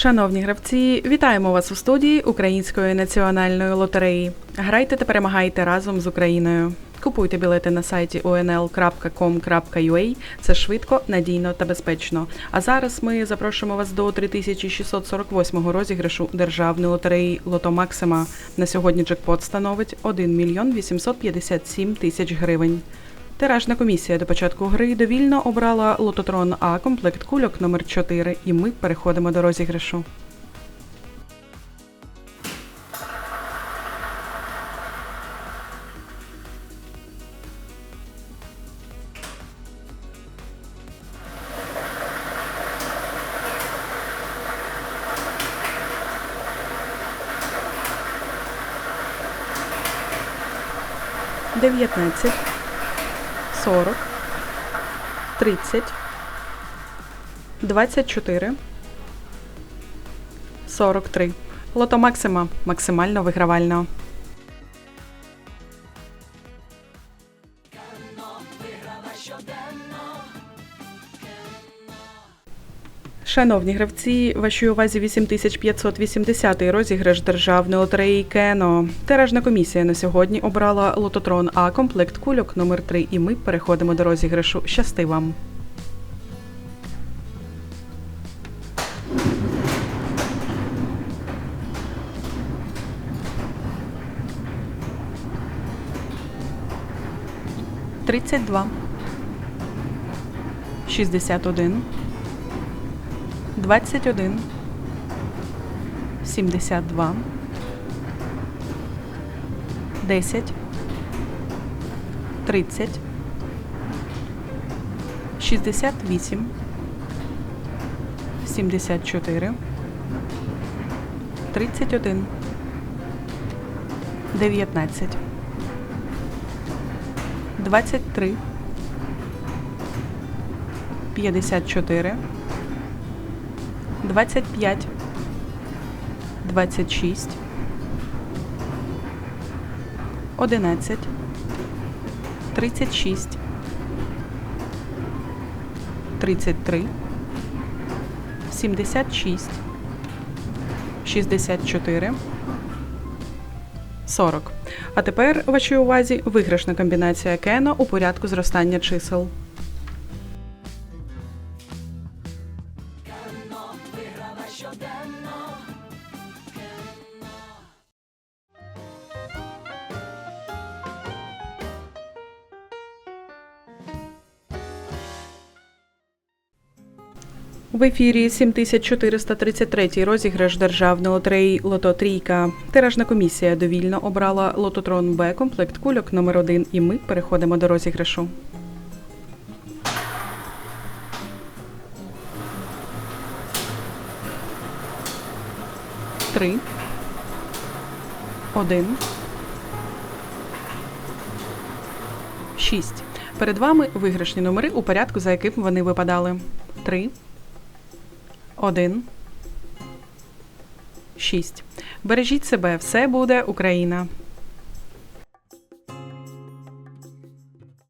Шановні гравці, вітаємо вас у студії Української національної лотереї. Грайте та перемагайте разом з Україною. Купуйте білети на сайті unl.com.ua. Це швидко, надійно та безпечно. А зараз ми запрошуємо вас до 3648 розіграшу державної лотереї Лото Максима. На сьогодні джекпот становить 1 мільйон 857 тисяч гривень. Тиражна комісія до початку гри довільно обрала лототрон А комплект кульок номер 4 і ми переходимо до розіграшу. Дев'ятнадцять. 40, 30, 24, 43. Лото Максима максимально вигравально. Шановні гравці, вашій увазі 8580 розіграш державної лотереї Кено. Тиражна комісія на сьогодні обрала лототрон А комплект кульок номер 3 і ми переходимо до розіграшу. Щасти вам! Тридцять два. Шістдесят один. 21, 72, 10, 30, 68, 74, 31, 19, 23, 54, 25, 26, 11, 36, 33, 76, 64, 40. А тепер вашій увазі виграшна комбінація Кено у порядку зростання чисел. В ефірі 7433 розіграш державної лотереї Лото Трійка. Тиражна комісія довільно обрала лототрон Б комплект кульок номер 1 і ми переходимо до розіграшу. Три. Один. Шість. Перед вами виграшні номери у порядку, за яким вони випадали. Три. Один. Шість. Бережіть себе, все буде Україна.